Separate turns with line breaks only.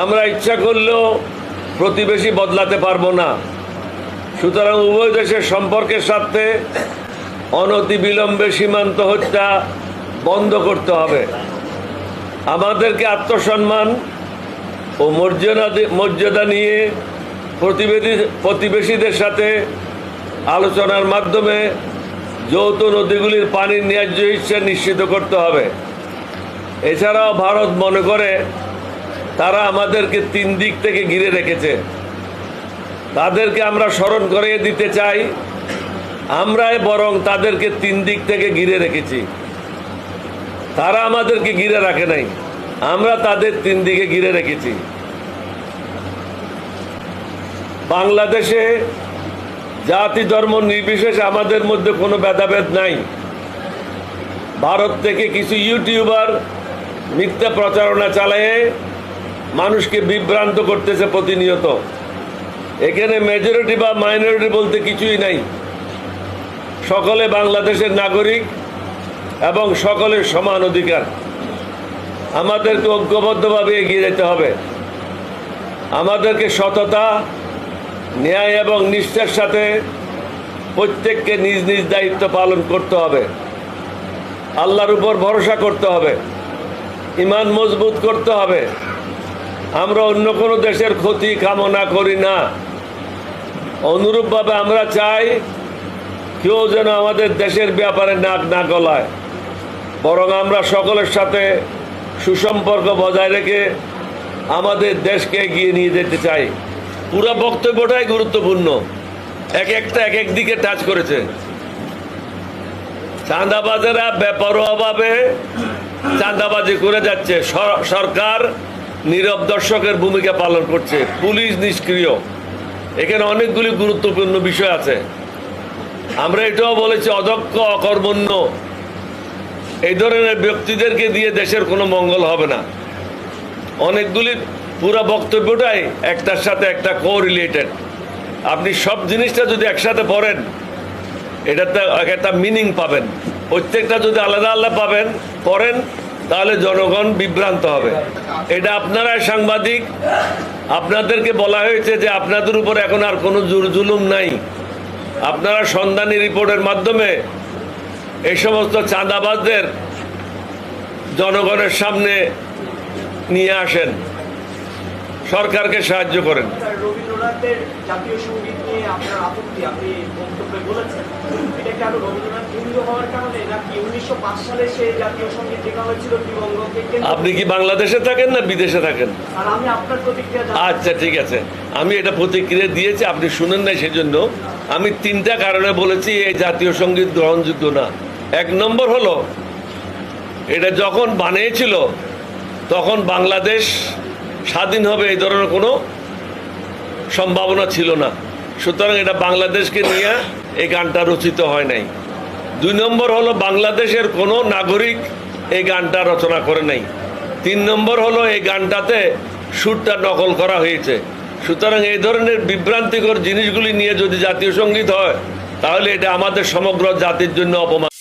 আমরা ইচ্ছা করলেও প্রতিবেশী বদলাতে পারব না। সুতরাং উভয় দেশের সম্পর্কের সাথে অনতি বিলম্বে সীমান্ত হত্যা বন্ধ করতে হবে। আমাদেরকে আত্মসম্মান ও মর্যাদা মর্যাদা নিয়ে প্রতিবেদী প্রতিবেশীদের সাথে আলোচনার মাধ্যমে যৌথ নদীগুলির পানির ন্যায্য হিসা নিশ্চিত করতে হবে। এছাড়াও ভারত মনে করে তারা আমাদেরকে তিন দিক থেকে ঘিরে রেখেছে। তাদেরকে আমরা স্মরণ করিয়ে দিতে চাই। আমরাই বরং তাদেরকে তিন দিক থেকে ঘিরে রেখেছি। তারা আমাদেরকে ঘিরে রাখে নাই। আমরা তাদের তিন দিকে ঘিরে রেখেছি। বাংলাদেশে জাতি ধর্ম নির্বিশেষে আমাদের মধ্যে কোনো ভেদাভেদ নাই। ভারত থেকে কিছু ইউটিউবার মিথ্যা প্রচারণা চালিয়ে মানুষকে বিভ্রান্ত করতেছে প্রতিনিয়ত। এখানে মেজরিটি বা মাইনরিটি বলতে কিছুই নাই। সকলে বাংলাদেশের নাগরিক এবং সকলের সমান অধিকার। আমাদেরকে ঐক্যবদ্ধভাবে এগিয়ে যেতে হবে। আমাদেরকে সততা, ন্যায় এবং নিষ্ঠার সাথে প্রত্যেককে নিজ নিজ দায়িত্ব পালন করতে হবে। আল্লাহর উপর ভরসা করতে হবে। ইমান মজবুত করতে হবে। আমরা অন্য কোনো দেশের ক্ষতি কামনা করি না। অনুরূপভাবে আমরা চাই কেউ যেন আমাদের দেশের ব্যাপারে নাক না গলায়। বরং আমরা সকলের সাথে সুসম্পর্ক বজায় রেখে আমাদের দেশকে এগিয়ে নিয়ে যেতে চাই। পুরো বক্তব্যটাই গুরুত্বপূর্ণ। এক একটা এক এক দিকে টাচ করেছে। চাঁদাবাজেরা বেপরোয়াভাবে চাঁদাবাজি করে যাচ্ছে। সর- সরকার নীরব দর্শকের ভূমিকা পালন করছে। পুলিশ নিষ্ক্রিয়। এখানে অনেকগুলি গুরুত্বপূর্ণ বিষয় আছে। আমরা এটাও বলেছি, অদক্ষ, অকর্মণ্য। এই ধরনের ব্যক্তিদেরকে দিয়ে দেশের কোনো মঙ্গল হবে না। অনেকগুলি পুরো বক্তব্যটাই একটার সাথে একটা কো রিলেটেড আপনি সব জিনিসটা যদি একসাথে পড়েন, এটাতে একটা মিনিং পাবেন। প্রত্যেকটা যদি আলাদা আলাদা পাবেন, পড়েন তাহলে জনগণ বিভ্রান্ত হবে। এটা আপনারাই সাংবাদিক, আপনাদেরকে বলা হয়েছে যে আপনাদের উপর এখন আর কোনো জুর জুলুম নাই। আপনারা সন্ধানী রিপোর্টের মাধ্যমে এই সমস্ত চাঁদাবাজদের জনগণের সামনে নিয়ে আসেন। সরকারকে সাহায্য করেন।
আপনি
কি বাংলাদেশে থাকেন না বিদেশে থাকেন? আচ্ছা ঠিক আছে। আমি এটা প্রতিক্রিয়া দিয়েছি আপনি শুনেন নাই সেজন্য। আমি তিনটা কারণে বলেছি এই জাতীয় সংগীত গ্রহণযোগ্য না। এক নম্বর হলো এটা যখন বানিয়েছিল তখন বাংলাদেশ স্বাধীন হবে এই ধরনের কোনো সম্ভাবনা ছিল না। সুতরাং এটা বাংলাদেশকে নিয়ে এই গানটা রচিত হয় নাই। দুই নম্বর হলো বাংলাদেশের কোনো নাগরিক এই গানটা রচনা করে নাই। তিন নম্বর হলো এই গানটাতে সুরটা নকল করা হয়েছে। সুতরাং এই ধরনের বিভ্রান্তিকর জিনিসগুলি নিয়ে যদি জাতীয় সংগীত হয়, তাহলে এটা আমাদের সমগ্র জাতির জন্য অপমান।